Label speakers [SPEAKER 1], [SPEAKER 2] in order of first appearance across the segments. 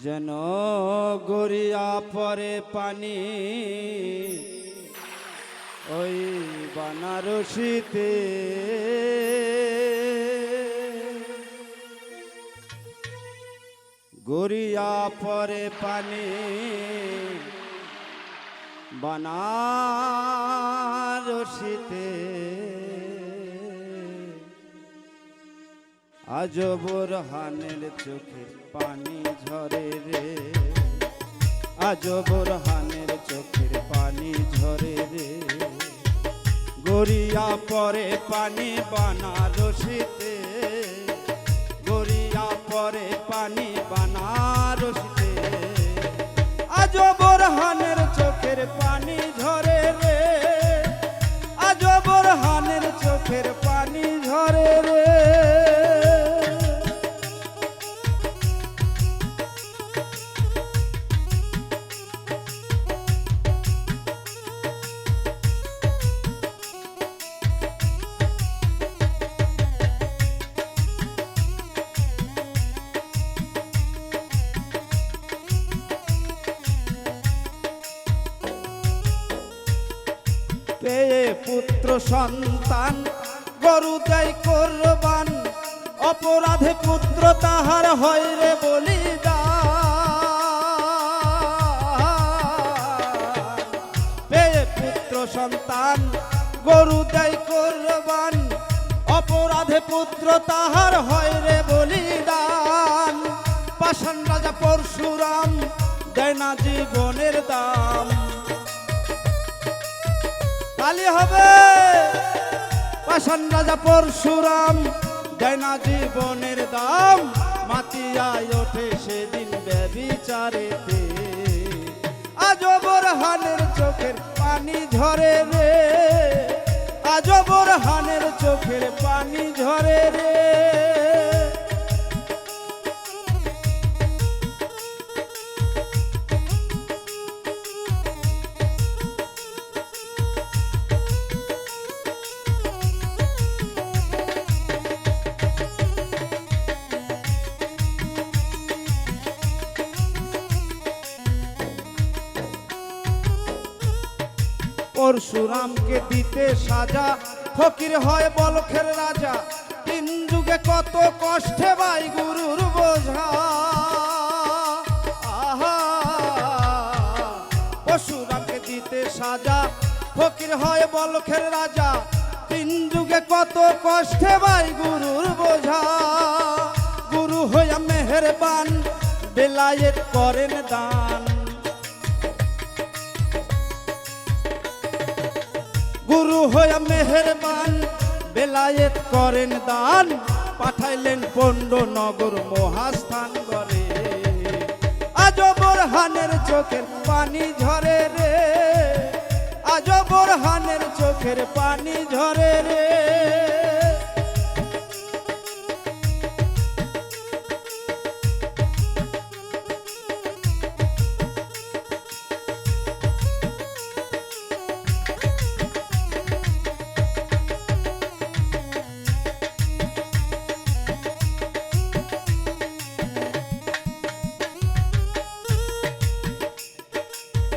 [SPEAKER 1] যেন গড়িয়া পরে পানি। ওই বানারসিতে। গড়িয়া পরে পানি। বানারসিতে। আজবর হানের চোখে পানি। ঝরে রে। আজ বোরহানের চোখের পানি ঝরে রে। গড়িয়া পরে পানি বানারসিতে। গড়িয়া পরে পানি বানারসিতে। আজ হানের পেয়ে পুত্র, সন্তান গরু দেয় কোরবান। অপরাধে পুত্র তাহার হয় রে বলিদান পুত্র, সন্তান গরু দেয় কোরবান। অপরাধে পুত্র তাহার হয় রে বলিদান। পাষাণ রাজা পরশুরাম দেয় না জীবনের দাম কালি হবে। পাষাণ রাজা পরশুরাম দেয় না জীবনের দাম মাতিয়ায় ওঠে সেদিন ব্যবিচারেতে আজবর হানের চোখের পানি ঝরে রে, আজবর হানের চোখের পানি ঝরে রে। পরশুরামকে দিতে সাজা। ফকির হয় বলখের রাজা। তিন যুগে কত কষ্টে বাই গুরুর বোঝা। পরশুরামকে দিতে সাজা। ফকির হয় বলখের রাজা। তিন যুগে কত কষ্টে বাই গুরুর বোঝা। গুরু হইয়া মেহেরবান, বেলায়েত করেন দান। গুরু হইয়া মেহেরবান, বেলায়েত করেন দান, পাঠাইলেন পণ্ড নগর মহাস্থান গড়ে। আজ বোরহানের চোখের পানি ঝরে রে, আজ বোরহানের চোখের পানি ঝরে রে।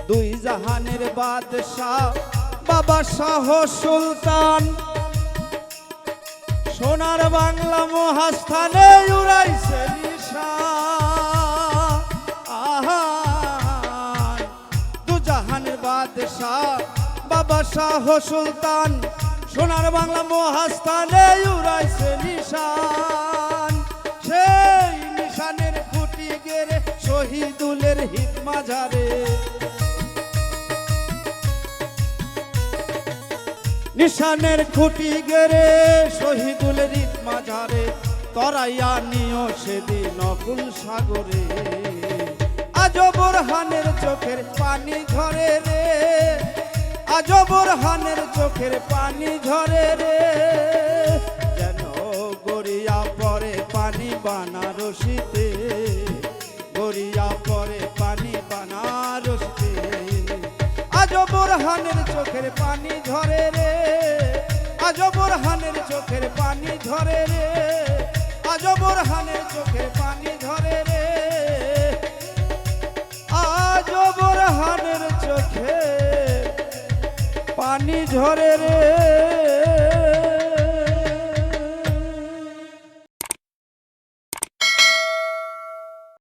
[SPEAKER 1] দুই জাহানের বাদশাহ, বাবা শাহ সুলতান। সোনার বাংলা মহাস্থানে উড়াইছে নিশা। আহান দু জাহানের বাদশাহ, বাবা শাহ সুলতান। সোনার বাংলা মহাস্থানে উড়াইছে নিশান। সেই নিশানের খুঁটি গেরে শহীদুলের হিত মাঝারে। নিশানের খুঁটি গেরে শহীদুল রিত মাঝারে তরাইয়া নিও সেদিন অকুল সাগরে। আজবর হানের চোখের পানি ঝরে রে। আজবর হানের চোখের পানি ঝরে রে। যেন গড়িয়া পরে পানি বানারসিতে। গড়িয়া পরে চোখের পানি ধরে রে। আজ বোরহানের চোখের পানি ধরে রে। আজ বোরহানের চোখের পানি ধরে রে। আজ বোরহানের চোখে পানি ঝরে রে।